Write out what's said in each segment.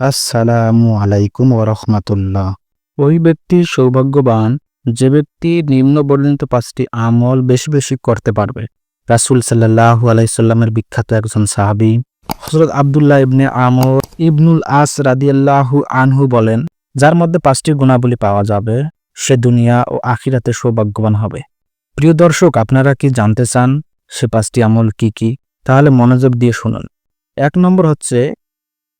আসসালামু আলাইকুম ওরহমাতুল্লাহ ওই ব্যক্তি সৌভাগ্যবান, যে ব্যক্তি নিম্ন বর্ণিত পাঁচটি আমল বেশি বেশি করতে পারবে। রাসুল সাল্লাহ আলাইসাল্লামের বিখ্যাত একজন সাহাবি হজরত আবদুল্লাহ ইবনে আমর ইবনুল আস রাদিয়াল্লাহু আনহু বলেন, যার মধ্যে পাঁচটি গুণাবলী পাওয়া যাবে, সে দুনিয়া ও আখিরাতে সৌভাগ্যবান হবে। প্রিয় দর্শক, আপনারা কি জানতে চান সে পাঁচটি আমল কি কি? তাহলে মনোযোগ দিয়ে শুনুন। এক নম্বর হচ্ছে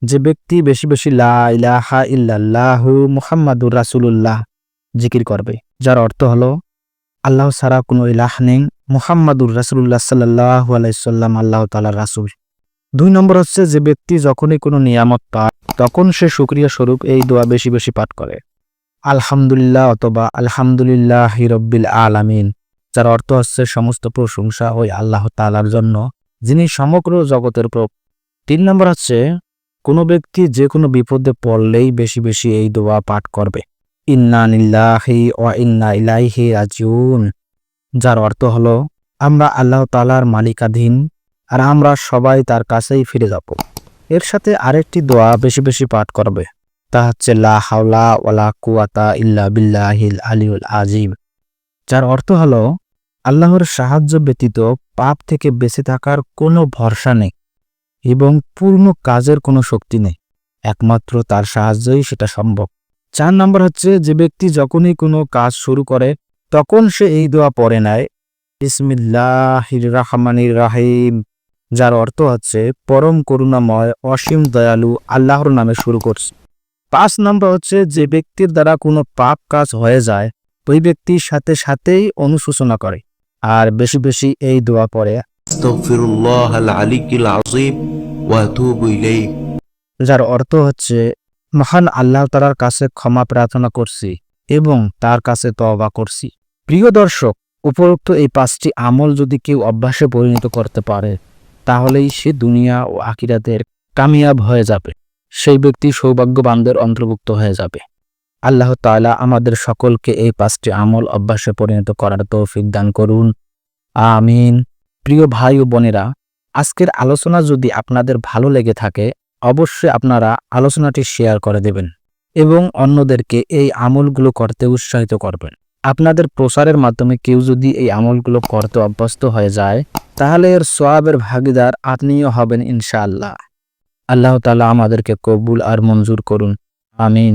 যে ব্যক্তি বেশি বেশি লা ইলাহা ইল্লাল্লাহু মুহাম্মাদুর রাসূলুল্লাহ জিকির করবে, যার অর্থ হলো, আল্লাহ ছাড়া কোনো ইলাহ নেই, মুহাম্মাদুর রাসূলুল্লাহ সাল্লাল্লাহু আলাইহি সাল্লাম আল্লাহ তাআলার রাসূল। দুই নম্বর হচ্ছে যে ব্যক্তি যখনই কোনো নিয়ামত পায়, তখন সে শুকরিয়া স্বরূপ এই দোয়া বেশি বেশি পাঠ করে। আলহামদুলিল্লাহ অথবা আলহামদুলিল্লাহ রব্বিল আলামিন, যার অর্থ হচ্ছে সমস্ত প্রশংসা ওই আল্লাহ তালার জন্য, যিনি সমগ্র জগতের প্রভু তিন নম্বর হচ্ছে কোনো ব্যক্তি যে কোনো বিপদে পড়লেই বেশি বেশি এই দোয়া পাঠ করবে। ইন্না নিল্লাহি ওয়া ইন্না ইলাইহি রাজিউন। যার অর্থ হলো, আমরা আল্লাহ তালার মালিকাধীন আর আমরা সবাই তার কাছেই ফিরে যাব। এর সাথে আরেকটি দোয়া বেশি বেশি পাঠ করবে। তা হচ্ছে, লা হাওলা ওয়ালা কুয়াতা ইল্লা বিল্লাহিল আলিউল আজিম। যার অর্থ হলো, আল্লাহর সাহায্য ব্যতীত পাপ থেকে বেঁচে থাকার কোনো ভরসা নেই। এবং পূর্ণ কাজের কোনো শক্তি নেই। একমাত্র তার সাহায্যই সেটা সম্ভব। চার নম্বর হচ্ছে, যে ব্যক্তি যখনই কোনো কাজ শুরু করে, তখন সে এই দোয়া পড়ে নেয় ইসমিল্লাহির রহমানির রাহিম যার অর্থ হচ্ছে, পরম করুণাময়, অসীম দয়ালু, আল্লাহর নামে শুরু করছে পাঁচ নম্বর হচ্ছে, যে ব্যক্তির দ্বারা কোনো পাপ কাজ হয়ে যায়, ওই ব্যক্তির সাথে সাথেই অনুশোচনা করে, আর বেশি বেশি এই দোয়া পড়ে যার অর্থ হচ্ছে, মহান আল্লাহ তালার কাছে ক্ষমা প্রার্থনা করছি এবং তার কাছে তবা করছি। প্রিয় দর্শক, উপরোক্ত এই পাঁচটি আমল যদি কেউ অভ্যাসে পরিণত করতে পারে, তাহলেই সে দুনিয়া ও আকিরাদের কামিয়াব হয়ে যাবে। সেই ব্যক্তি সৌভাগ্যবানদের অন্তর্ভুক্ত হয়ে যাবে। আল্লাহ তালা আমাদের সকলকে এই পাঁচটি আমল অভ্যাসে পরিণত করার তৌফিক দান করুন। আমিন। প্রিয় ভাই ও বোনেরা, আজকের আলোচনা যদি আপনাদের ভালো লেগে থাকে, অবশ্যই আপনারা আলোচনাটি শেয়ার করে দেবেন এবং অন্যদেরকে এই আমলগুলো করতে উৎসাহিত করবেন। আপনাদের প্রসারের মাধ্যমে কেউ যদি এই আমলগুলো করতে অভ্যস্ত হয়ে যায়, তাহলে এর সোয়াবের ভাগিদার আপনিও হবেন ইনশাআল্লাহ। আল্লাহ তালা আমাদেরকে কবুল আর মঞ্জুর করুন। আমিন।